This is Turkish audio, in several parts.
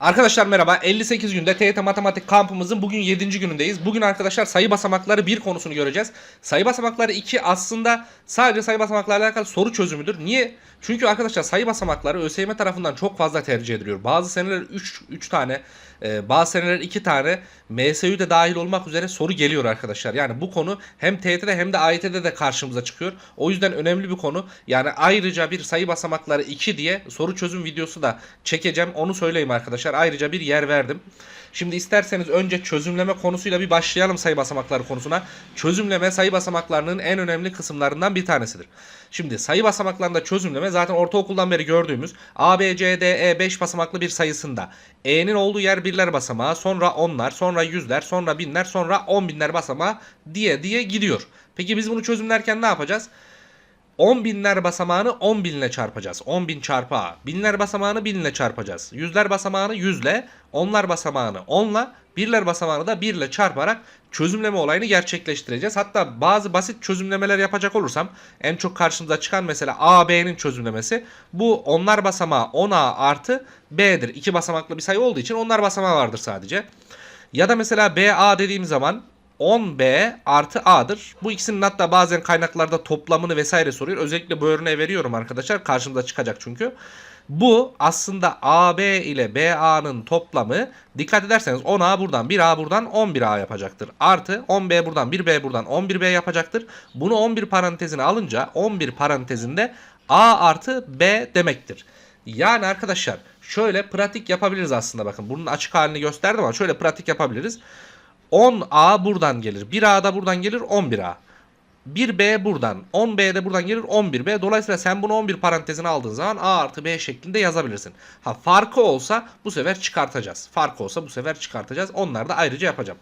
Arkadaşlar merhaba. 58 günde TYT Matematik kampımızın bugün 7. günündeyiz. Bugün arkadaşlar sayı basamakları 1 konusunu göreceğiz. Sayı basamakları 2 aslında sadece sayı basamaklarla alakalı soru çözümüdür. Niye? Çünkü arkadaşlar sayı basamakları ÖSYM tarafından çok fazla tercih ediliyor. Bazı seneler 3 3 tane, e, bazı seneler 2 tane MSÜ de dahil olmak üzere soru geliyor arkadaşlar. Yani bu konu hem TYT'de hem de AYT'de de karşımıza çıkıyor. O yüzden önemli bir konu. Yani ayrıca bir sayı basamakları 2 diye soru çözüm videosu da çekeceğim. Onu söyleyeyim arkadaşlar. Ayrıca bir yer verdim. Şimdi isterseniz önce çözümleme konusuyla bir başlayalım sayı basamakları konusuna. Çözümleme sayı basamaklarının en önemli kısımlarından bir tanesidir. Şimdi sayı basamaklarında çözümleme zaten ortaokuldan beri gördüğümüz A, B, C, D, E 5 basamaklı bir sayısında E'nin olduğu yer birler basamağı, sonra onlar, sonra yüzler, sonra binler, sonra on binler basamağı diye diye gidiyor. Peki biz bunu çözümlerken ne yapacağız? 10 binler basamağını 10 binle çarpacağız. 10 bin çarpı A. Binler basamağını 1000 ile çarpacağız. Yüzler basamağını 100 ile, onlar basamağını 10 ile, birler basamağını da 1 ile çarparak çözümleme olayını gerçekleştireceğiz. Hatta bazı basit çözümlemeler yapacak olursam en çok karşımıza çıkan mesela A, B'nin çözümlemesi bu onlar basamağı 10A artı B'dir. İki basamaklı bir sayı olduğu için onlar basamağı vardır sadece. Ya da mesela BA dediğim zaman 10B artı A'dır. Bu ikisinin hatta bazen kaynaklarda toplamını vesaire soruyor. Özellikle bu örneği veriyorum arkadaşlar. Karşımıza çıkacak çünkü. Bu aslında AB ile BA'nın toplamı dikkat ederseniz 10A buradan 1A buradan 11A yapacaktır. Artı 10B buradan 1B buradan 11B yapacaktır. Bunu 11 parantezine alınca 11 parantezinde A artı B demektir. Yani arkadaşlar şöyle pratik yapabiliriz aslında bakın. Bunun açık halini gösterdim ama şöyle pratik yapabiliriz. 10A buradan gelir. 1A da buradan gelir 11A. 1B buradan, 10B de buradan gelir 11B. Dolayısıyla sen bunu 11 parantezine aldığın zaman A artı B şeklinde yazabilirsin. Ha farkı olsa bu sefer çıkartacağız. Farkı olsa bu sefer çıkartacağız. Onları da ayrıca yapacağım.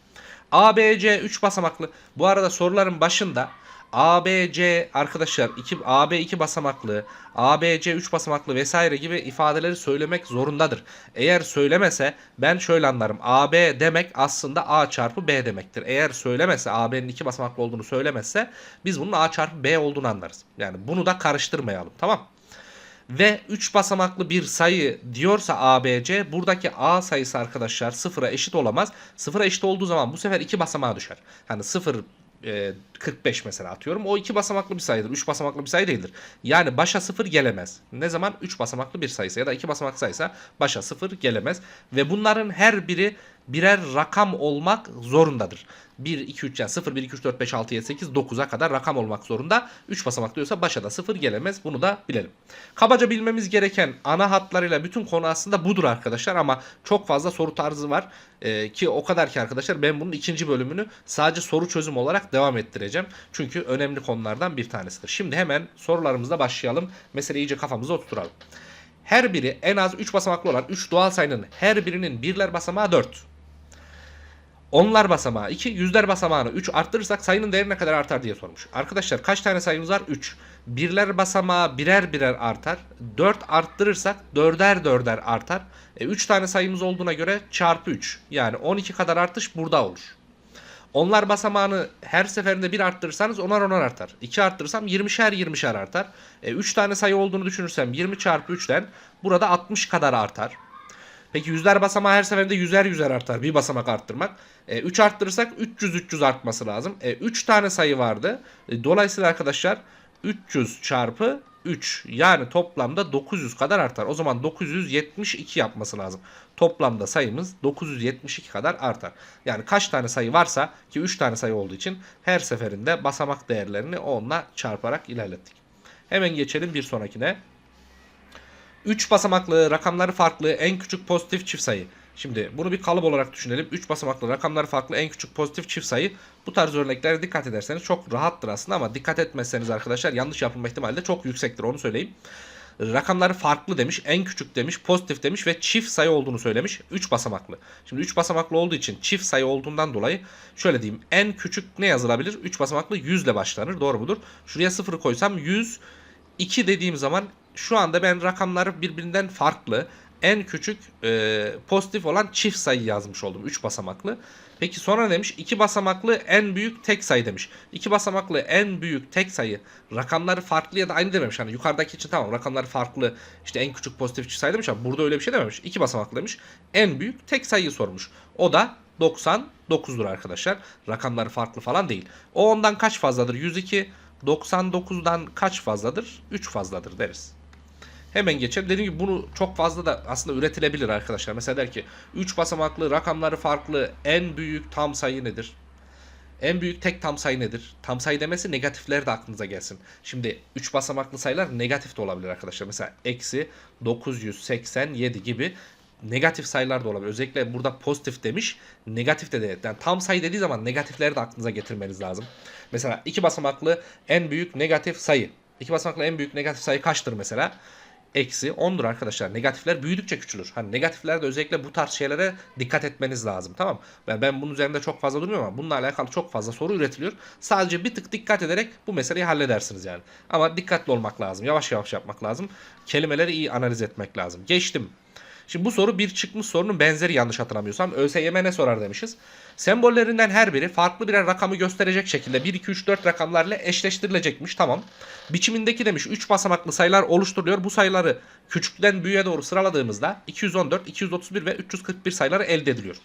A, B, C 3 basamaklı. Bu arada soruların başında A, B, C arkadaşlar 2 A, B 2 basamaklı, A, B, C 3 basamaklı vesaire gibi ifadeleri söylemek zorundadır. Eğer söylemese ben şöyle anlarım. A, B demek aslında A çarpı B demektir. Eğer söylemese A, B'nin 2 basamaklı olduğunu söylemezse biz bunun A çarpı B olduğunu anlarız. Yani bunu da karıştırmayalım tamam ve 3 basamaklı bir sayı diyorsa ABC buradaki A sayısı arkadaşlar sıfıra eşit olamaz. Sıfıra eşit olduğu zaman bu sefer 2 basamağa düşer. Hani 0 e, 45 mesela atıyorum. O 2 basamaklı bir sayıdır. 3 basamaklı bir sayı değildir. Yani başa 0 gelemez. Ne zaman 3 basamaklı bir sayısı ya da 2 basamaklı sayısa başa 0 gelemez. Ve bunların her biri birer rakam olmak zorundadır. 1, 2, 3 yani 0, 1, 2, 3, 4, 5, 6, 7, 8, 9'a kadar rakam olmak zorunda. 3 basamak diyorsa başa da 0 gelemez. Bunu da bilelim. Kabaca bilmemiz gereken ana hatlarıyla bütün konu aslında budur arkadaşlar ama çok fazla soru tarzı var. Ee, ki o kadar ki arkadaşlar ben bunun ikinci bölümünü sadece soru çözüm olarak devam ettireceğim. Çünkü önemli konulardan bir tanesidir. Şimdi hemen sorularımızla başlayalım. Meseleyi iyice kafamıza oturtalım. Her biri en az 3 basamaklı olan 3 doğal sayının her birinin birler basamağı 4. Onlar basamağı 2, yüzler basamağını 3 arttırırsak sayının değeri ne kadar artar diye sormuş. Arkadaşlar kaç tane sayımız var? 3. Birler basamağı birer birer artar. 4 arttırırsak dörder dörder artar. E, 3 tane sayımız olduğuna göre çarpı 3. Yani 12 kadar artış burada olur. Onlar basamağını her seferinde bir arttırırsanız onar onar artar. 2 arttırırsam 20'şer 20'şer artar. E, 3 tane sayı olduğunu düşünürsem 20 çarpı 3'ten burada 60 kadar artar. Peki yüzler basamağı her seferinde yüzer yüzer artar. Bir basamak arttırmak. E, 3 arttırırsak 300 300 artması lazım. E, 3 tane sayı vardı. E, dolayısıyla arkadaşlar 300 çarpı 3 yani toplamda 900 kadar artar. O zaman 972 yapması lazım. Toplamda sayımız 972 kadar artar. Yani kaç tane sayı varsa ki 3 tane sayı olduğu için her seferinde basamak değerlerini onunla çarparak ilerlettik. Hemen geçelim bir sonrakine. 3 basamaklı rakamları farklı en küçük pozitif çift sayı. Şimdi bunu bir kalıp olarak düşünelim. 3 basamaklı rakamları farklı en küçük pozitif çift sayı. Bu tarz örneklere dikkat ederseniz çok rahattır aslında ama dikkat etmezseniz arkadaşlar yanlış yapılma ihtimali de çok yüksektir onu söyleyeyim. Rakamları farklı demiş, en küçük demiş, pozitif demiş ve çift sayı olduğunu söylemiş. 3 basamaklı. Şimdi 3 basamaklı olduğu için çift sayı olduğundan dolayı şöyle diyeyim. En küçük ne yazılabilir? 3 basamaklı 100 ile başlanır. Doğru mudur? Şuraya 0 koysam 100 2 dediğim zaman şu anda ben rakamları birbirinden farklı en küçük e, pozitif olan çift sayı yazmış oldum. 3 basamaklı. Peki sonra demiş? 2 basamaklı en büyük tek sayı demiş. 2 basamaklı en büyük tek sayı rakamları farklı ya da aynı dememiş. Hani yukarıdaki için tamam rakamları farklı işte en küçük pozitif çift sayı demiş ama burada öyle bir şey dememiş. 2 basamaklı demiş. En büyük tek sayıyı sormuş. O da 99'dur arkadaşlar. Rakamları farklı falan değil. O ondan kaç fazladır? 102. 99'dan kaç fazladır? 3 fazladır deriz. Hemen geçelim. Dediğim gibi bunu çok fazla da aslında üretilebilir arkadaşlar. Mesela der ki 3 basamaklı rakamları farklı en büyük tam sayı nedir? En büyük tek tam sayı nedir? Tam sayı demesi negatifler de aklınıza gelsin. Şimdi 3 basamaklı sayılar negatif de olabilir arkadaşlar. Mesela eksi 987 gibi negatif sayılar da olabilir. Özellikle burada pozitif demiş. Negatif de değil. Yani tam sayı dediği zaman negatifleri de aklınıza getirmeniz lazım. Mesela 2 basamaklı en büyük negatif sayı. 2 basamaklı en büyük negatif sayı kaçtır mesela? Eksi 10'dur arkadaşlar. Negatifler büyüdükçe küçülür. Hani negatiflerde özellikle bu tarz şeylere dikkat etmeniz lazım. Tamam? Ben, ben bunun üzerinde çok fazla durmuyorum ama bununla alakalı çok fazla soru üretiliyor. Sadece bir tık dikkat ederek bu meseleyi halledersiniz yani. Ama dikkatli olmak lazım. Yavaş yavaş yapmak lazım. Kelimeleri iyi analiz etmek lazım. Geçtim. Şimdi bu soru bir çıkmış sorunun benzeri yanlış hatırlamıyorsam. ÖSYM ne sorar demişiz. Sembollerinden her biri farklı birer rakamı gösterecek şekilde 1, 2, 3, 4 rakamlarla eşleştirilecekmiş. Tamam. Biçimindeki demiş 3 basamaklı sayılar oluşturuluyor. Bu sayıları küçükten büyüğe doğru sıraladığımızda 214, 231 ve 341 sayıları elde ediliyor.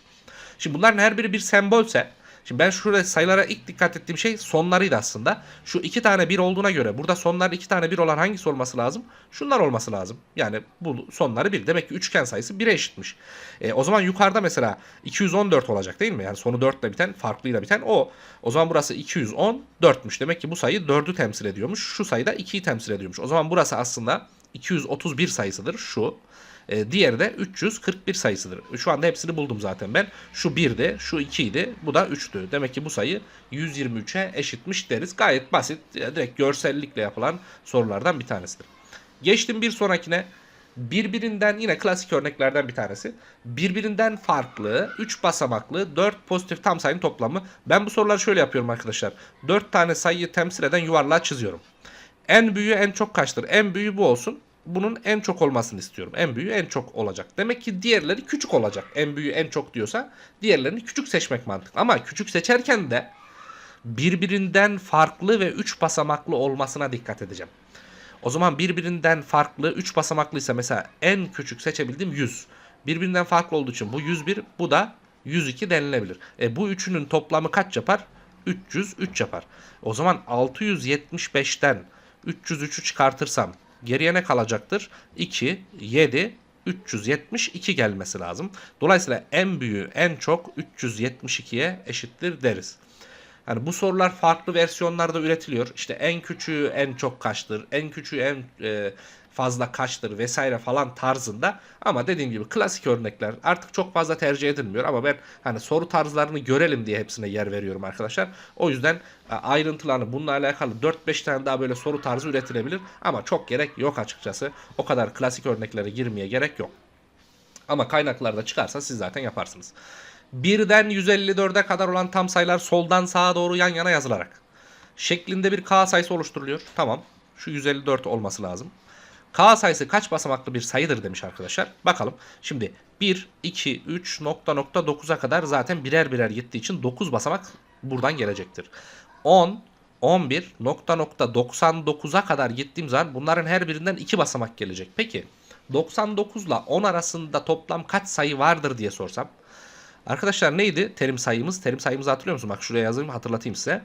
Şimdi bunların her biri bir sembolse Şimdi ben şurada sayılara ilk dikkat ettiğim şey sonlarıydı aslında. Şu iki tane bir olduğuna göre burada sonlar iki tane bir olan hangisi olması lazım? Şunlar olması lazım. Yani bu sonları bir. Demek ki üçgen sayısı 1'e eşitmiş. E, o zaman yukarıda mesela 214 olacak değil mi? Yani sonu 4 ile biten farklıyla biten o. O zaman burası 214'müş. Demek ki bu sayı 4'ü temsil ediyormuş. Şu sayı da 2'yi temsil ediyormuş. O zaman burası aslında 231 sayısıdır şu. E, diğeri de 341 sayısıdır. Şu anda hepsini buldum zaten ben. Şu 1'di, şu 2 idi, bu da 3'tü. Demek ki bu sayı 123'e eşitmiş deriz. Gayet basit, direkt görsellikle yapılan sorulardan bir tanesidir. Geçtim bir sonrakine. Birbirinden yine klasik örneklerden bir tanesi. Birbirinden farklı 3 basamaklı 4 pozitif tam sayının toplamı. Ben bu soruları şöyle yapıyorum arkadaşlar. 4 tane sayıyı temsil eden yuvarlağı çiziyorum. En büyüğü en çok kaçtır? En büyüğü bu olsun bunun en çok olmasını istiyorum. En büyüğü en çok olacak. Demek ki diğerleri küçük olacak. En büyüğü en çok diyorsa diğerlerini küçük seçmek mantıklı. Ama küçük seçerken de birbirinden farklı ve 3 basamaklı olmasına dikkat edeceğim. O zaman birbirinden farklı 3 basamaklıysa mesela en küçük seçebildiğim 100. Birbirinden farklı olduğu için bu 101 bu da 102 denilebilir. E bu üçünün toplamı kaç yapar? 303 yapar. O zaman 675'ten 303'ü çıkartırsam Geriye ne kalacaktır? 2, 7, 372 gelmesi lazım. Dolayısıyla en büyüğü en çok 372'ye eşittir deriz. Yani bu sorular farklı versiyonlarda üretiliyor. İşte en küçüğü en çok kaçtır, en küçüğü en e, fazla kaçtır vesaire falan tarzında. Ama dediğim gibi klasik örnekler artık çok fazla tercih edilmiyor ama ben hani soru tarzlarını görelim diye hepsine yer veriyorum arkadaşlar. O yüzden e, ayrıntılarını bununla alakalı 4-5 tane daha böyle soru tarzı üretilebilir ama çok gerek yok açıkçası. O kadar klasik örneklere girmeye gerek yok. Ama kaynaklarda çıkarsa siz zaten yaparsınız. Birden 154'e kadar olan tam sayılar soldan sağa doğru yan yana yazılarak şeklinde bir k sayısı oluşturuluyor. Tamam. Şu 154 olması lazım. K sayısı kaç basamaklı bir sayıdır demiş arkadaşlar. Bakalım. Şimdi 1, 2, 3 nokta nokta 9'a kadar zaten birer birer gittiği için 9 basamak buradan gelecektir. 10, 11 nokta nokta 99'a kadar gittiğim zaman bunların her birinden 2 basamak gelecek. Peki 99 ile 10 arasında toplam kaç sayı vardır diye sorsam. Arkadaşlar neydi terim sayımız? Terim sayımızı hatırlıyor musun? Bak şuraya yazayım hatırlatayım size.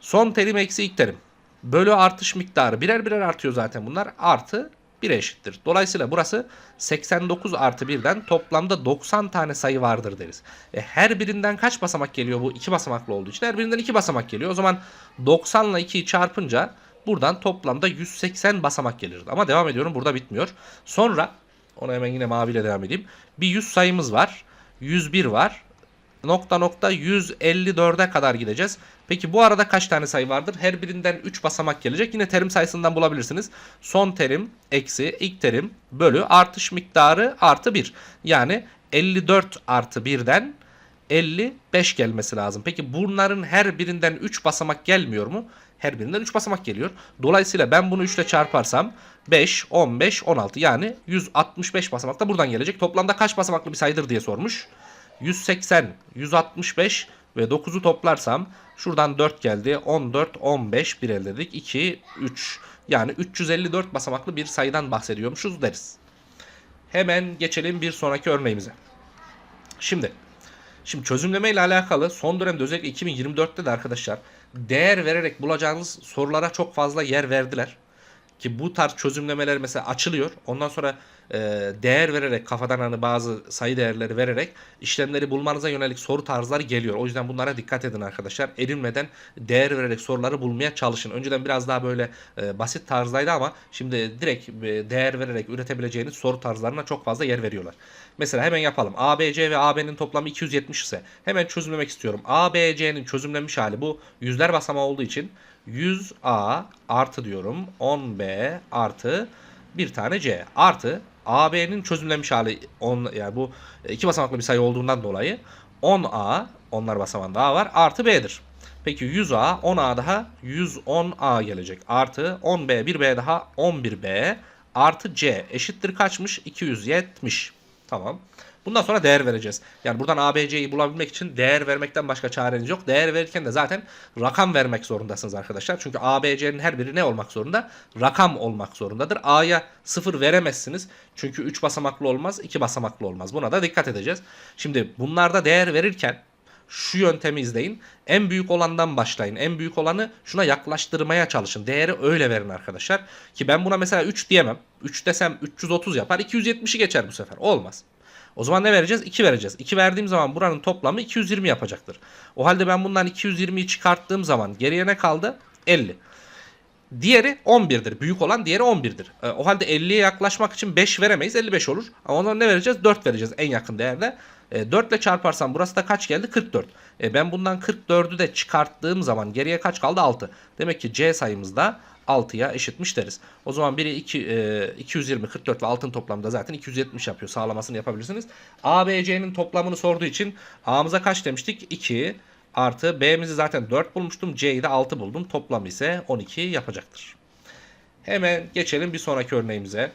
Son terim eksi ilk terim. Bölü artış miktarı birer birer artıyor zaten bunlar. Artı 1 eşittir. Dolayısıyla burası 89 artı 1'den toplamda 90 tane sayı vardır deriz. E her birinden kaç basamak geliyor bu? 2 basamaklı olduğu için her birinden 2 basamak geliyor. O zaman 90 ile 2'yi çarpınca buradan toplamda 180 basamak gelir. Ama devam ediyorum burada bitmiyor. Sonra ona hemen yine maviyle devam edeyim. Bir 100 sayımız var. 101 var nokta nokta 154'e kadar gideceğiz. Peki bu arada kaç tane sayı vardır? Her birinden 3 basamak gelecek. Yine terim sayısından bulabilirsiniz. Son terim eksi ilk terim bölü artış miktarı artı 1. Yani 54 artı 1'den 55 gelmesi lazım. Peki bunların her birinden 3 basamak gelmiyor mu? Her birinden 3 basamak geliyor. Dolayısıyla ben bunu 3 ile çarparsam 5, 15, 16 yani 165 basamak da buradan gelecek. Toplamda kaç basamaklı bir sayıdır diye sormuş. 180, 165 ve 9'u toplarsam şuradan 4 geldi. 14, 15 bir elde dedik. 2, 3 yani 354 basamaklı bir sayıdan bahsediyormuşuz deriz. Hemen geçelim bir sonraki örneğimize. Şimdi Şimdi çözümleme ile alakalı son dönemde özellikle 2024'te de arkadaşlar değer vererek bulacağınız sorulara çok fazla yer verdiler. Ki bu tarz çözümlemeler mesela açılıyor. Ondan sonra e, değer vererek kafadan hani bazı sayı değerleri vererek işlemleri bulmanıza yönelik soru tarzları geliyor. O yüzden bunlara dikkat edin arkadaşlar. Erinmeden değer vererek soruları bulmaya çalışın. Önceden biraz daha böyle e, basit tarzdaydı ama şimdi direkt e, değer vererek üretebileceğiniz soru tarzlarına çok fazla yer veriyorlar. Mesela hemen yapalım. ABC ve AB'nin toplamı 270 ise hemen çözümlemek istiyorum. ABC'nin çözümlenmiş hali bu yüzler basamağı olduğu için 100A artı diyorum 10B artı bir tane C artı AB'nin çözümlenmiş hali 10 yani bu iki basamaklı bir sayı olduğundan dolayı 10A onlar basamağında A var artı B'dir. Peki 100A 10A daha 110A gelecek. Artı 10B 1B daha 11B artı C eşittir kaçmış? 270. Tamam. Bundan sonra değer vereceğiz. Yani buradan ABC'yi bulabilmek için değer vermekten başka çareniz yok. Değer verirken de zaten rakam vermek zorundasınız arkadaşlar. Çünkü ABC'nin her biri ne olmak zorunda? Rakam olmak zorundadır. A'ya 0 veremezsiniz. Çünkü 3 basamaklı olmaz, 2 basamaklı olmaz. Buna da dikkat edeceğiz. Şimdi bunlarda değer verirken şu yöntemi izleyin. En büyük olandan başlayın. En büyük olanı şuna yaklaştırmaya çalışın. Değeri öyle verin arkadaşlar. Ki ben buna mesela 3 diyemem. 3 desem 330 yapar. 270'i geçer bu sefer. Olmaz. O zaman ne vereceğiz? 2 vereceğiz. 2 verdiğim zaman buranın toplamı 220 yapacaktır. O halde ben bundan 220'yi çıkarttığım zaman geriye ne kaldı? 50. Diğeri 11'dir. Büyük olan diğeri 11'dir. E, o halde 50'ye yaklaşmak için 5 veremeyiz. 55 olur. Ama ondan ne vereceğiz? 4 vereceğiz en yakın değerde. E, 4 ile çarparsam burası da kaç geldi? 44. E, ben bundan 44'ü de çıkarttığım zaman geriye kaç kaldı? 6. Demek ki C sayımız da 6'ya eşitmiş deriz. O zaman biri 2, e, 220, 44 ve 6'ın toplamında zaten 270 yapıyor. Sağlamasını yapabilirsiniz. A, B, C'nin toplamını sorduğu için A'mıza kaç demiştik? 2 artı B'mizi zaten 4 bulmuştum. C'yi de 6 buldum. Toplamı ise 12 yapacaktır. Hemen geçelim bir sonraki örneğimize.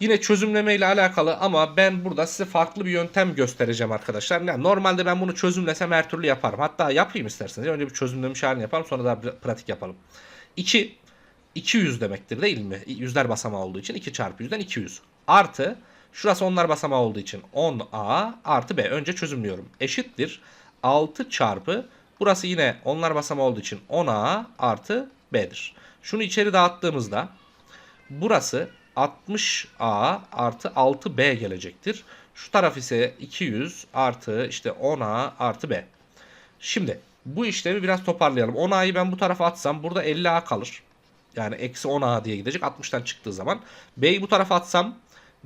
Yine çözümleme ile alakalı ama ben burada size farklı bir yöntem göstereceğim arkadaşlar. Yani normalde ben bunu çözümlesem her türlü yaparım. Hatta yapayım isterseniz. Önce bir çözümlemiş halini yapalım sonra da pratik yapalım. 2 200 demektir değil mi? Yüzler basamağı olduğu için 2 çarpı 100'den 200. Artı şurası onlar basamağı olduğu için 10A artı B. Önce çözümlüyorum. Eşittir 6 çarpı burası yine onlar basamağı olduğu için 10A artı B'dir. Şunu içeri dağıttığımızda burası 60A artı 6B gelecektir. Şu taraf ise 200 artı işte 10A artı B. Şimdi bu işlemi biraz toparlayalım. 10A'yı ben bu tarafa atsam burada 50A kalır. Yani eksi 10A diye gidecek 60'tan çıktığı zaman. B'yi bu tarafa atsam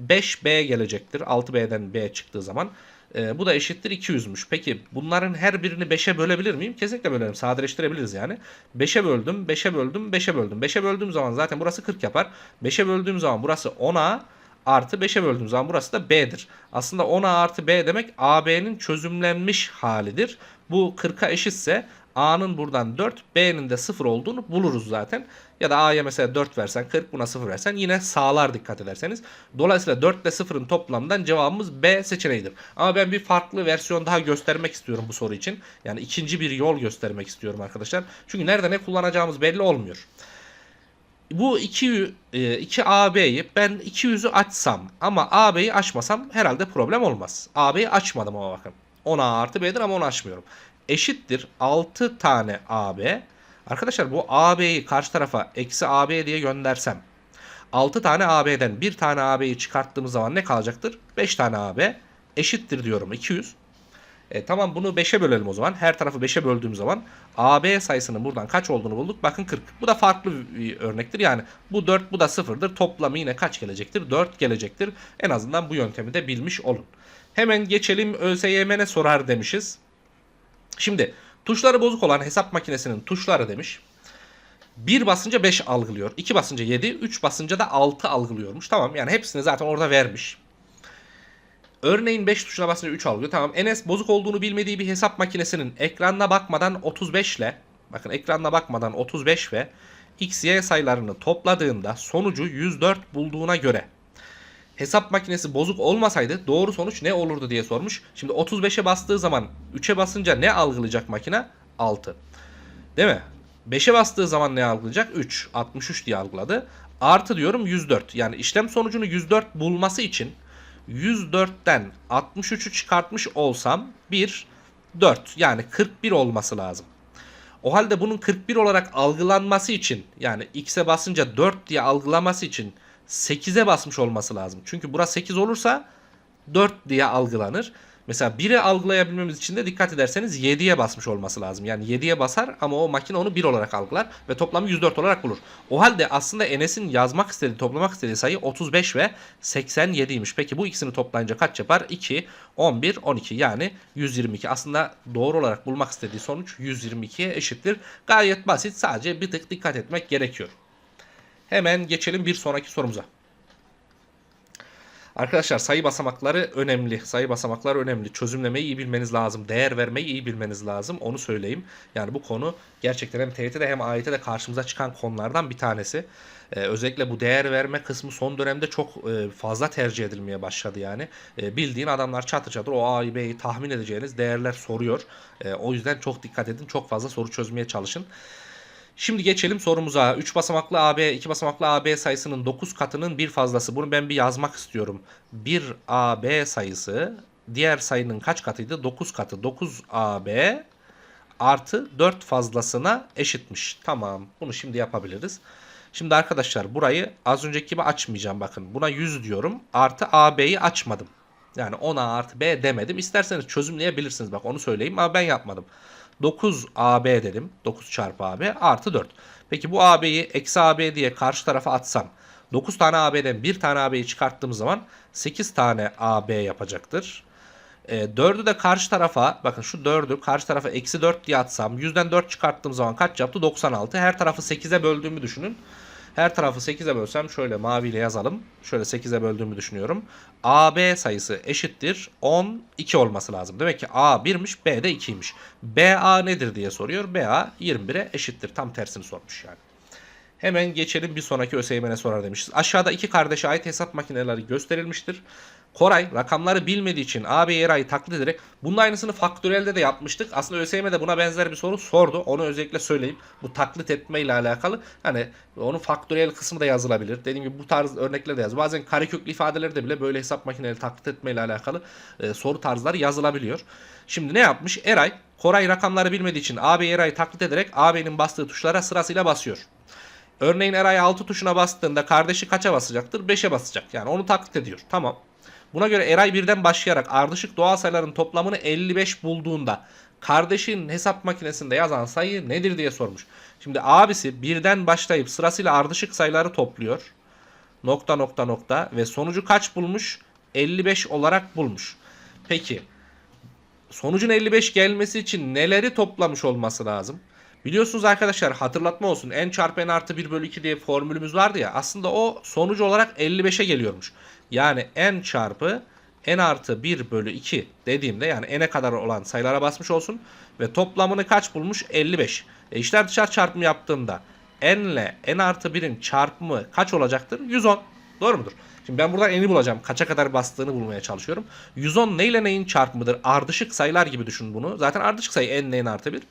5B gelecektir. 6B'den B çıktığı zaman. E, bu da eşittir 200'müş. Peki bunların her birini 5'e bölebilir miyim? Kesinlikle bölerim. Sadeleştirebiliriz yani. 5'e böldüm, 5'e böldüm, 5'e böldüm. 5'e böldüğüm zaman zaten burası 40 yapar. 5'e böldüğüm zaman burası 10A artı 5'e böldüğüm zaman burası da B'dir. Aslında 10A artı B demek AB'nin çözümlenmiş halidir. Bu 40'a eşitse A'nın buradan 4, B'nin de 0 olduğunu buluruz zaten. Ya da A'ya mesela 4 versen 40 buna 0 versen yine sağlar dikkat ederseniz. Dolayısıyla 4 ile 0'ın toplamından cevabımız B seçeneğidir. Ama ben bir farklı versiyon daha göstermek istiyorum bu soru için. Yani ikinci bir yol göstermek istiyorum arkadaşlar. Çünkü nerede ne kullanacağımız belli olmuyor. Bu 2 2 AB'yi ben 200'ü açsam ama AB'yi açmasam herhalde problem olmaz. AB'yi açmadım ama bakın. 10A artı B'dir ama onu açmıyorum. Eşittir 6 tane AB. Arkadaşlar bu AB'yi karşı tarafa eksi AB diye göndersem 6 tane AB'den 1 tane AB'yi çıkarttığımız zaman ne kalacaktır? 5 tane AB eşittir diyorum 200. E, tamam bunu 5'e bölelim o zaman. Her tarafı 5'e böldüğüm zaman AB sayısının buradan kaç olduğunu bulduk. Bakın 40. Bu da farklı bir örnektir. Yani bu 4 bu da 0'dır. Toplamı yine kaç gelecektir? 4 gelecektir. En azından bu yöntemi de bilmiş olun. Hemen geçelim ÖSYM ne sorar demişiz. Şimdi tuşları bozuk olan hesap makinesinin tuşları demiş. 1 basınca 5 algılıyor. 2 basınca 7, 3 basınca da 6 algılıyormuş. Tamam yani hepsini zaten orada vermiş. Örneğin 5 tuşuna basınca 3 algılıyor. Tamam Enes bozuk olduğunu bilmediği bir hesap makinesinin ekranına bakmadan 35 ile bakın ekranda bakmadan 35 ve x, y sayılarını topladığında sonucu 104 bulduğuna göre hesap makinesi bozuk olmasaydı doğru sonuç ne olurdu diye sormuş. Şimdi 35'e bastığı zaman 3'e basınca ne algılayacak makine? 6. Değil mi? 5'e bastığı zaman ne algılayacak? 3. 63 diye algıladı. Artı diyorum 104. Yani işlem sonucunu 104 bulması için 104'ten 63'ü çıkartmış olsam 1, 4. Yani 41 olması lazım. O halde bunun 41 olarak algılanması için yani x'e basınca 4 diye algılaması için 8'e basmış olması lazım. Çünkü burası 8 olursa 4 diye algılanır. Mesela 1'e algılayabilmemiz için de dikkat ederseniz 7'ye basmış olması lazım. Yani 7'ye basar ama o makine onu 1 olarak algılar ve toplamı 104 olarak bulur. O halde aslında Enes'in yazmak istediği, toplamak istediği sayı 35 ve 87'ymiş. Peki bu ikisini toplayınca kaç yapar? 2, 11, 12 yani 122. Aslında doğru olarak bulmak istediği sonuç 122'ye eşittir. Gayet basit sadece bir tık dikkat etmek gerekiyor. Hemen geçelim bir sonraki sorumuza. Arkadaşlar sayı basamakları önemli. Sayı basamakları önemli. Çözümlemeyi iyi bilmeniz lazım. Değer vermeyi iyi bilmeniz lazım. Onu söyleyeyim. Yani bu konu gerçekten hem TYT'de hem AYT'de karşımıza çıkan konulardan bir tanesi. Ee, özellikle bu değer verme kısmı son dönemde çok e, fazla tercih edilmeye başladı yani. E, bildiğin adamlar çatır çatır o A'yı B'yi tahmin edeceğiniz değerler soruyor. E, o yüzden çok dikkat edin. Çok fazla soru çözmeye çalışın. Şimdi geçelim sorumuza. 3 basamaklı AB, 2 basamaklı AB sayısının 9 katının bir fazlası. Bunu ben bir yazmak istiyorum. 1 AB sayısı diğer sayının kaç katıydı? 9 katı. 9 AB artı 4 fazlasına eşitmiş. Tamam. Bunu şimdi yapabiliriz. Şimdi arkadaşlar burayı az önceki gibi açmayacağım bakın. Buna 100 diyorum. Artı AB'yi açmadım. Yani 10A artı B demedim. İsterseniz çözümleyebilirsiniz. Bak onu söyleyeyim ama ben yapmadım. 9AB dedim. 9 çarpı AB artı 4. Peki bu AB'yi eksi AB diye karşı tarafa atsam 9 tane AB'den 1 tane AB'yi çıkarttığım zaman 8 tane AB yapacaktır. E, 4'ü de karşı tarafa bakın şu 4'ü karşı tarafa eksi 4 diye atsam 100'den 4 çıkarttığım zaman kaç yaptı? 96. Her tarafı 8'e böldüğümü düşünün. Her tarafı 8'e bölsem şöyle maviyle yazalım. Şöyle 8'e böldüğümü düşünüyorum. AB sayısı eşittir 12 olması lazım. Demek ki A 1'miş B de 2'ymiş. BA nedir diye soruyor. BA 21'e eşittir. Tam tersini sormuş yani. Hemen geçelim bir sonraki ÖSYM'ne sorar demişiz. Aşağıda iki kardeşe ait hesap makineleri gösterilmiştir. Koray rakamları bilmediği için AB Eray'ı taklit ederek bunun aynısını faktörelde de yapmıştık. Aslında ÖSYM'de buna benzer bir soru sordu. Onu özellikle söyleyeyim. Bu taklit etme ile alakalı. Hani onun faktöriyel kısmı da yazılabilir. Dediğim gibi bu tarz örnekler de yaz. Bazen kareköklü ifadelerde bile böyle hesap makineleri taklit etme ile alakalı e, soru tarzları yazılabiliyor. Şimdi ne yapmış? Eray Koray rakamları bilmediği için AB Eray'ı taklit ederek AB'nin bastığı tuşlara sırasıyla basıyor. Örneğin Eray 6 tuşuna bastığında kardeşi kaça basacaktır? 5'e basacak. Yani onu taklit ediyor. Tamam. Buna göre Eray birden başlayarak ardışık doğal sayıların toplamını 55 bulduğunda kardeşin hesap makinesinde yazan sayı nedir diye sormuş. Şimdi abisi birden başlayıp sırasıyla ardışık sayıları topluyor. Nokta nokta nokta ve sonucu kaç bulmuş? 55 olarak bulmuş. Peki sonucun 55 gelmesi için neleri toplamış olması lazım? Biliyorsunuz arkadaşlar hatırlatma olsun. n çarpı n artı 1 bölü 2 diye formülümüz vardı ya. Aslında o sonucu olarak 55'e geliyormuş. Yani n çarpı n artı 1 bölü 2 dediğimde yani n'e kadar olan sayılara basmış olsun. Ve toplamını kaç bulmuş? 55. E işler dışarı çarpımı yaptığımda n ile n artı 1'in çarpımı kaç olacaktır? 110. Doğru mudur? Şimdi ben buradan n'i bulacağım. Kaça kadar bastığını bulmaya çalışıyorum. 110 ne ile neyin çarpımıdır? Ardışık sayılar gibi düşün bunu. Zaten ardışık sayı n, n artı 1.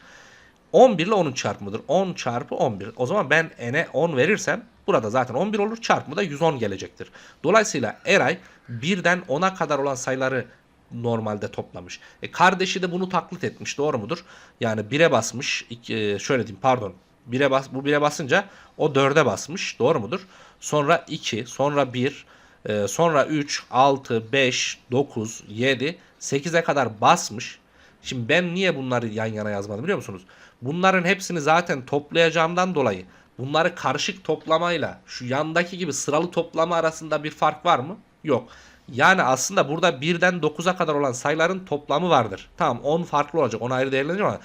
11 ile 10'un çarpımıdır. 10 çarpı 11. O zaman ben n'e 10 verirsem burada zaten 11 olur. Çarpımı da 110 gelecektir. Dolayısıyla Eray birden 10'a kadar olan sayıları normalde toplamış. E kardeşi de bunu taklit etmiş. Doğru mudur? Yani 1'e basmış. Iki, şöyle diyeyim pardon. 1'e bas, bu 1'e basınca o 4'e basmış. Doğru mudur? Sonra 2, sonra 1, e, sonra 3, 6, 5, 9, 7, 8'e kadar basmış. Şimdi ben niye bunları yan yana yazmadım biliyor musunuz? Bunların hepsini zaten toplayacağımdan dolayı bunları karışık toplamayla şu yandaki gibi sıralı toplama arasında bir fark var mı? Yok. Yani aslında burada 1'den 9'a kadar olan sayıların toplamı vardır. Tamam 10 farklı olacak. Onu ayrı değerlendireceğim ama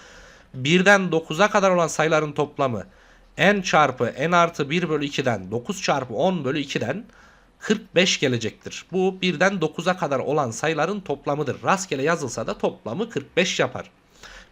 1'den 9'a kadar olan sayıların toplamı n çarpı n artı 1 bölü 2'den 9 çarpı 10 bölü 2'den 45 gelecektir. Bu 1'den 9'a kadar olan sayıların toplamıdır. Rastgele yazılsa da toplamı 45 yapar.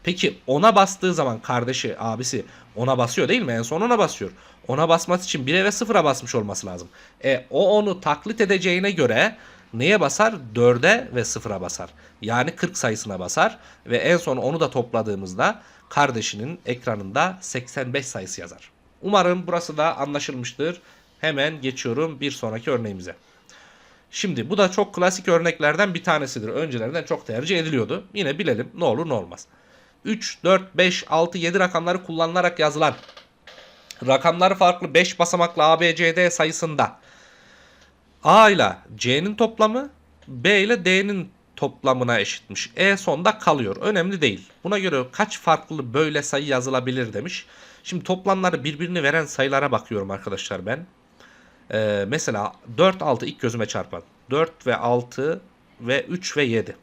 Peki ona bastığı zaman kardeşi, abisi ona basıyor değil mi? En son ona basıyor. Ona basması için 1'e ve 0'a basmış olması lazım. E o onu taklit edeceğine göre neye basar? 4'e ve 0'a basar. Yani 40 sayısına basar ve en son onu da topladığımızda kardeşinin ekranında 85 sayısı yazar. Umarım burası da anlaşılmıştır. Hemen geçiyorum bir sonraki örneğimize. Şimdi bu da çok klasik örneklerden bir tanesidir. Öncelerden çok tercih ediliyordu. Yine bilelim ne olur ne olmaz. 3, 4, 5, 6, 7 rakamları kullanılarak yazılan rakamları farklı 5 basamaklı ABCD sayısında A ile C'nin toplamı B ile D'nin toplamına eşitmiş. E sonda kalıyor. Önemli değil. Buna göre kaç farklı böyle sayı yazılabilir demiş. Şimdi toplamları birbirini veren sayılara bakıyorum arkadaşlar ben. Ee, mesela 4, 6 ilk gözüme çarpan. 4 ve 6 ve 3 ve 7.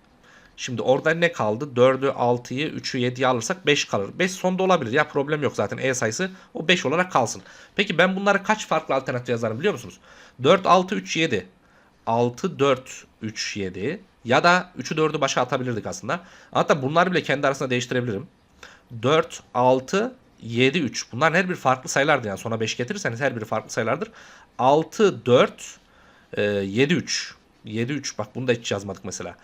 Şimdi orada ne kaldı? 4'ü 6'yı 3'ü 7'yi alırsak 5 kalır. 5 sonda olabilir ya problem yok zaten E sayısı o 5 olarak kalsın. Peki ben bunları kaç farklı alternatif yazarım biliyor musunuz? 4, 6, 3, 7. 6, 4, 3, 7 ya da 3'ü 4'ü başa atabilirdik aslında. Hatta bunları bile kendi arasında değiştirebilirim. 4, 6, 7, 3. Bunların her biri farklı sayılardır yani sona 5 getirirseniz her biri farklı sayılardır. 6, 4, e, 7, 3. 7, 3 bak bunu da hiç yazmadık mesela.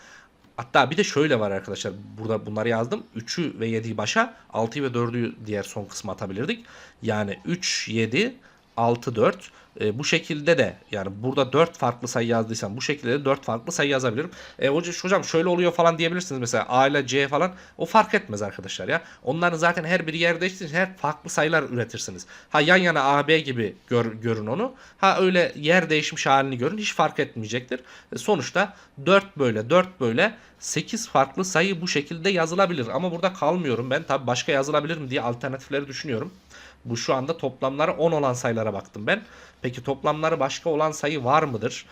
Hatta bir de şöyle var arkadaşlar. Burada bunları yazdım. 3'ü ve 7'yi başa, 6'yı ve 4'ü diğer son kısma atabilirdik. Yani 3, 7, 6, 4. E, bu şekilde de yani burada 4 farklı sayı yazdıysam bu şekilde de 4 farklı sayı yazabilirim. E, hocam, şöyle oluyor falan diyebilirsiniz mesela A ile C falan. O fark etmez arkadaşlar ya. Onların zaten her biri yer değiştiği için her farklı sayılar üretirsiniz. Ha yan yana A, B gibi gör, görün onu. Ha öyle yer değişmiş halini görün. Hiç fark etmeyecektir. E, sonuçta 4 böyle 4 böyle 8 farklı sayı bu şekilde yazılabilir. Ama burada kalmıyorum ben. Tabi başka yazılabilir mi diye alternatifleri düşünüyorum. Bu şu anda toplamları 10 olan sayılara baktım ben. Peki toplamları başka olan sayı var mıdır?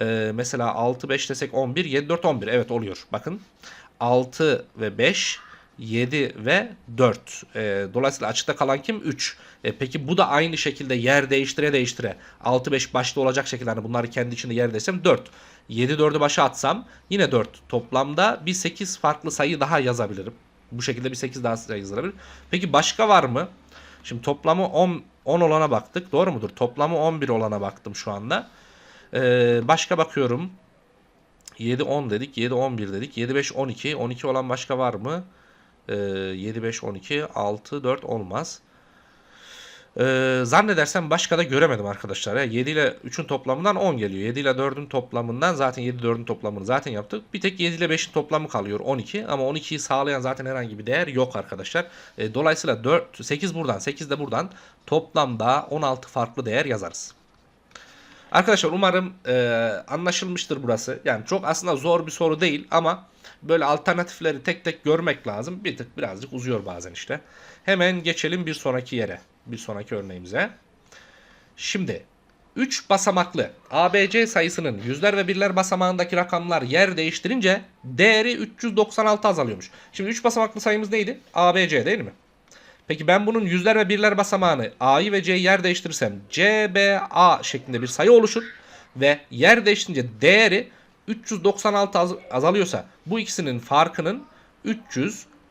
Ee, mesela 6, 5 desek 11, 7, 4, 11. Evet oluyor. Bakın 6 ve 5, 7 ve 4. Ee, dolayısıyla açıkta kalan kim? 3. Ee, peki bu da aynı şekilde yer değiştire değiştire. 6, 5 başta olacak şekilde hani bunları kendi içinde yer değiştirsem 4. 7, 4'ü başa atsam yine 4. Toplamda bir 8 farklı sayı daha yazabilirim. Bu şekilde bir 8 daha sayı yazılabilir. Peki başka var mı? Şimdi toplamı 10, 10 olana baktık. Doğru mudur? Toplamı 11 olana baktım şu anda. Ee, başka bakıyorum. 7 10 dedik. 7 11 dedik. 7 5 12. 12 olan başka var mı? Ee, 7 5 12 6 4 olmaz. Ee, zannedersem başka da göremedim arkadaşlar. Ya. 7 ile 3'ün toplamından 10 geliyor. 7 ile 4'ün toplamından zaten 7 4'ün toplamını zaten yaptık. Bir tek 7 ile 5'in toplamı kalıyor 12. Ama 12'yi sağlayan zaten herhangi bir değer yok arkadaşlar. Ee, dolayısıyla 4, 8 buradan 8 de buradan toplamda 16 farklı değer yazarız. Arkadaşlar umarım e, anlaşılmıştır burası. Yani çok aslında zor bir soru değil ama böyle alternatifleri tek tek görmek lazım. Bir tık birazcık uzuyor bazen işte. Hemen geçelim bir sonraki yere. Bir sonraki örneğimize. Şimdi 3 basamaklı ABC sayısının yüzler ve birler basamağındaki rakamlar yer değiştirince değeri 396 azalıyormuş. Şimdi 3 basamaklı sayımız neydi? ABC değil mi? Peki ben bunun yüzler ve birler basamağını A'yı ve C'yi yer değiştirirsem CBA şeklinde bir sayı oluşur ve yer değiştirince değeri 396 az- azalıyorsa bu ikisinin farkının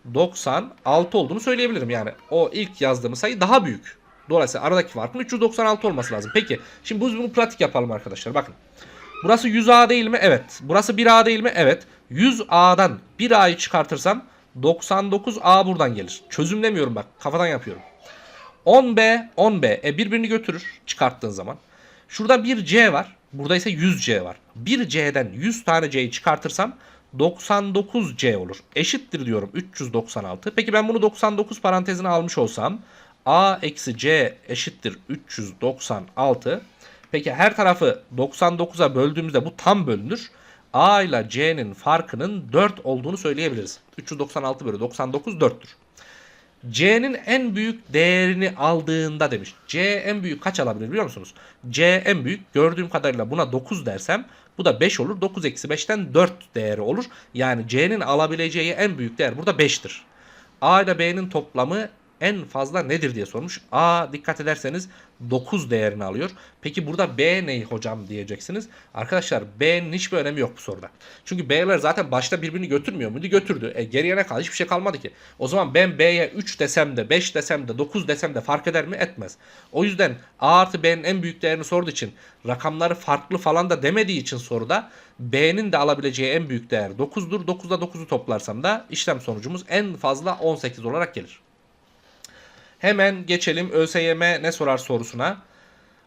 396 olduğunu söyleyebilirim. Yani o ilk yazdığımız sayı daha büyük. Dolayısıyla aradaki farkın 396 olması lazım. Peki şimdi biz bunu pratik yapalım arkadaşlar. Bakın. Burası 100A değil mi? Evet. Burası 1A değil mi? Evet. 100A'dan 1A'yı çıkartırsam 99A buradan gelir. Çözümlemiyorum bak. Kafadan yapıyorum. 10B, 10B. E birbirini götürür çıkarttığın zaman. Şurada bir C var. Burada ise 100C var. Bir C'den 100 tane C'yi çıkartırsam 99C olur. Eşittir diyorum 396. Peki ben bunu 99 parantezine almış olsam A eksi C eşittir 396. Peki her tarafı 99'a böldüğümüzde bu tam bölünür. A ile C'nin farkının 4 olduğunu söyleyebiliriz. 396 bölü 99 4'tür. C'nin en büyük değerini aldığında demiş. C en büyük kaç alabilir biliyor musunuz? C en büyük gördüğüm kadarıyla buna 9 dersem bu da 5 olur. 9 eksi 5'ten 4 değeri olur. Yani C'nin alabileceği en büyük değer burada 5'tir. A ile B'nin toplamı en fazla nedir diye sormuş. A dikkat ederseniz 9 değerini alıyor. Peki burada B ne hocam diyeceksiniz. Arkadaşlar B'nin hiçbir önemi yok bu soruda. Çünkü B'ler zaten başta birbirini götürmüyor muydu? Götürdü. E, geriye ne kaldı? Hiçbir şey kalmadı ki. O zaman ben B'ye 3 desem de 5 desem de 9 desem de fark eder mi? Etmez. O yüzden A artı B'nin en büyük değerini sorduğu için rakamları farklı falan da demediği için soruda B'nin de alabileceği en büyük değer 9'dur. 9'da 9'u toplarsam da işlem sonucumuz en fazla 18 olarak gelir. Hemen geçelim ÖSYM ne sorar sorusuna.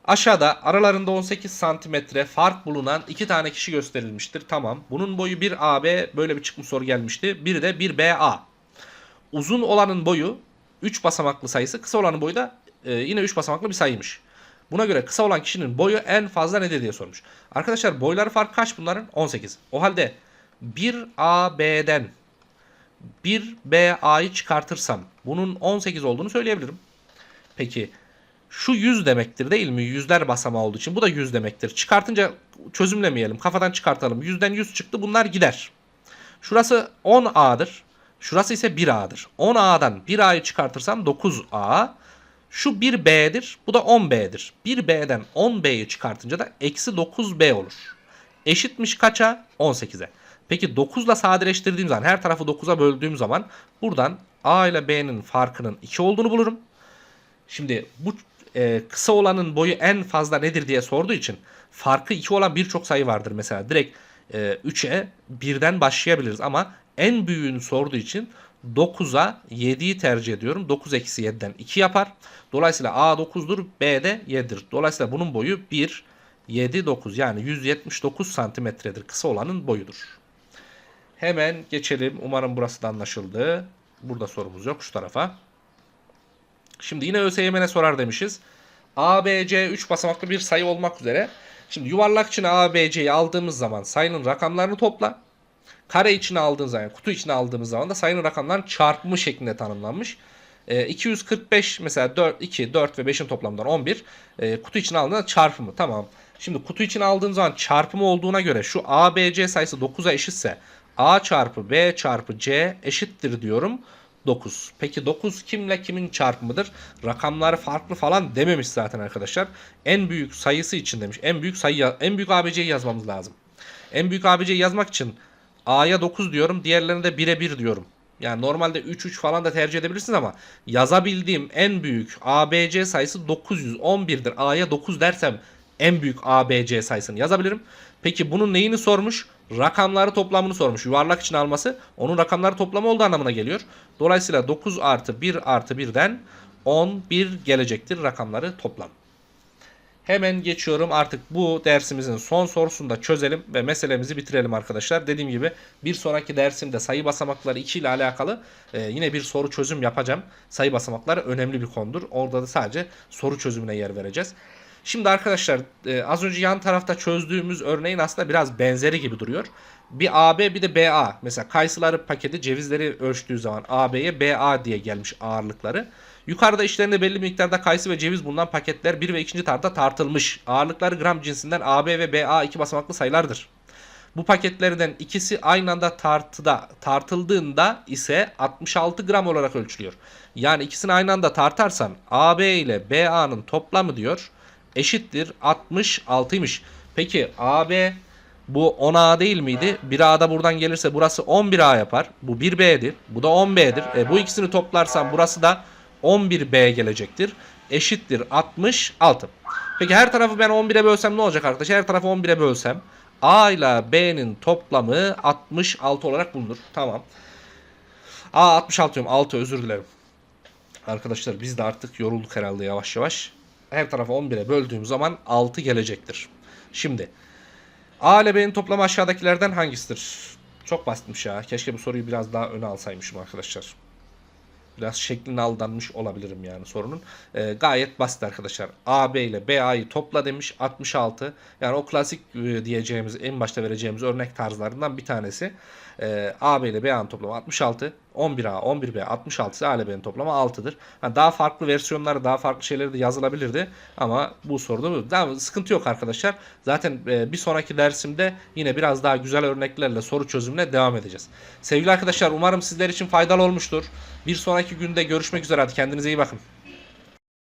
Aşağıda aralarında 18 santimetre fark bulunan iki tane kişi gösterilmiştir. Tamam. Bunun boyu 1AB böyle bir çıkmış soru gelmişti. Biri de 1BA. Uzun olanın boyu 3 basamaklı sayısı, kısa olanın boyu da e, yine 3 basamaklı bir sayıymış. Buna göre kısa olan kişinin boyu en fazla nedir diye sormuş. Arkadaşlar boyları fark kaç bunların? 18. O halde 1AB'den 1BA'yı çıkartırsam bunun 18 olduğunu söyleyebilirim. Peki şu 100 demektir değil mi? Yüzler basamağı olduğu için bu da 100 demektir. Çıkartınca çözümlemeyelim. Kafadan çıkartalım. 100'den 100 çıktı. Bunlar gider. Şurası 10A'dır. Şurası ise 1A'dır. 10A'dan 1A'yı çıkartırsam 9A. Şu 1B'dir. Bu da 10B'dir. 1B'den 10B'yi çıkartınca da eksi 9B olur. Eşitmiş kaça? 18'e. Peki 9 ile sadeleştirdiğim zaman her tarafı 9'a böldüğüm zaman buradan A ile B'nin farkının 2 olduğunu bulurum. Şimdi bu e, kısa olanın boyu en fazla nedir diye sorduğu için farkı 2 olan birçok sayı vardır mesela. Direkt e, 3'e 1'den başlayabiliriz ama en büyüğünü sorduğu için 9'a 7'yi tercih ediyorum. 9 eksi 7'den 2 yapar. Dolayısıyla A 9'dur B de 7'dir. Dolayısıyla bunun boyu 1, 7, 9 yani 179 santimetredir. Kısa olanın boyudur. Hemen geçelim. Umarım burası da anlaşıldı. Burada sorumuz yok şu tarafa. Şimdi yine ÖSYM'ne sorar demişiz. ABC 3 basamaklı bir sayı olmak üzere. Şimdi yuvarlak için ABC'yi aldığımız zaman sayının rakamlarını topla. Kare içine aldığımız zaman, kutu içine aldığımız zaman da sayının rakamların çarpımı şeklinde tanımlanmış. E, 245 mesela 4, 2, 4 ve 5'in toplamından 11. E, kutu içine aldığında çarpımı. Tamam. Şimdi kutu içine aldığım zaman çarpımı olduğuna göre şu ABC sayısı 9'a eşitse A çarpı B çarpı C eşittir diyorum. 9. Peki 9 kimle kimin çarpımıdır? Rakamları farklı falan dememiş zaten arkadaşlar. En büyük sayısı için demiş. En büyük sayı en büyük ABC'yi yazmamız lazım. En büyük ABC'yi yazmak için A'ya 9 diyorum. Diğerlerine de 1'e 1 diyorum. Yani normalde 3 3 falan da tercih edebilirsiniz ama yazabildiğim en büyük ABC sayısı 911'dir. A'ya 9 dersem en büyük ABC sayısını yazabilirim. Peki bunun neyini sormuş? Rakamları toplamını sormuş. Yuvarlak için alması onun rakamları toplamı olduğu anlamına geliyor. Dolayısıyla 9 artı 1 artı 1'den 11 gelecektir rakamları toplam. Hemen geçiyorum artık bu dersimizin son sorusunu da çözelim ve meselemizi bitirelim arkadaşlar. Dediğim gibi bir sonraki dersimde sayı basamakları 2 ile alakalı e, yine bir soru çözüm yapacağım. Sayı basamakları önemli bir konudur. Orada da sadece soru çözümüne yer vereceğiz. Şimdi arkadaşlar e, az önce yan tarafta çözdüğümüz örneğin aslında biraz benzeri gibi duruyor. Bir AB bir de BA. Mesela kayısıları paketi cevizleri ölçtüğü zaman AB'ye BA diye gelmiş ağırlıkları. Yukarıda işlerinde belli miktarda kayısı ve ceviz bulunan paketler 1 ve 2. tartta tartılmış. Ağırlıkları gram cinsinden AB ve BA iki basamaklı sayılardır. Bu paketlerden ikisi aynı anda tartıda tartıldığında ise 66 gram olarak ölçülüyor. Yani ikisini aynı anda tartarsan AB ile BA'nın toplamı diyor eşittir 66'ymış. Peki AB bu 10A değil miydi? 1A da buradan gelirse burası 11A yapar. Bu 1B'dir. Bu da 10B'dir. E, bu ikisini toplarsam burası da 11B gelecektir. Eşittir 66. Peki her tarafı ben 11'e bölsem ne olacak arkadaşlar? Her tarafı 11'e bölsem A ile B'nin toplamı 66 olarak bulunur. Tamam. A 66 diyorum. 6 özür dilerim. Arkadaşlar biz de artık yorulduk herhalde yavaş yavaş. Her tarafı 11'e böldüğüm zaman 6 gelecektir. Şimdi A ile B'nin toplamı aşağıdakilerden hangisidir? Çok basitmiş ya. Keşke bu soruyu biraz daha öne alsaymışım arkadaşlar. Biraz şekline aldanmış olabilirim yani sorunun. Ee, gayet basit arkadaşlar. AB ile BA'yı topla demiş 66. Yani o klasik e, diyeceğimiz en başta vereceğimiz örnek tarzlarından bir tanesi. E, AB ile BA'nın toplamı 66. 11A, 11B, 66 ise A ile B'nin toplamı 6'dır. Ha, daha farklı versiyonları, daha farklı şeyleri de yazılabilirdi. Ama bu soruda bu. Daha sıkıntı yok arkadaşlar. Zaten e, bir sonraki dersimde yine biraz daha güzel örneklerle soru çözümüne devam edeceğiz. Sevgili arkadaşlar umarım sizler için faydalı olmuştur. Bir sonraki günde görüşmek üzere. Hadi kendinize iyi bakın.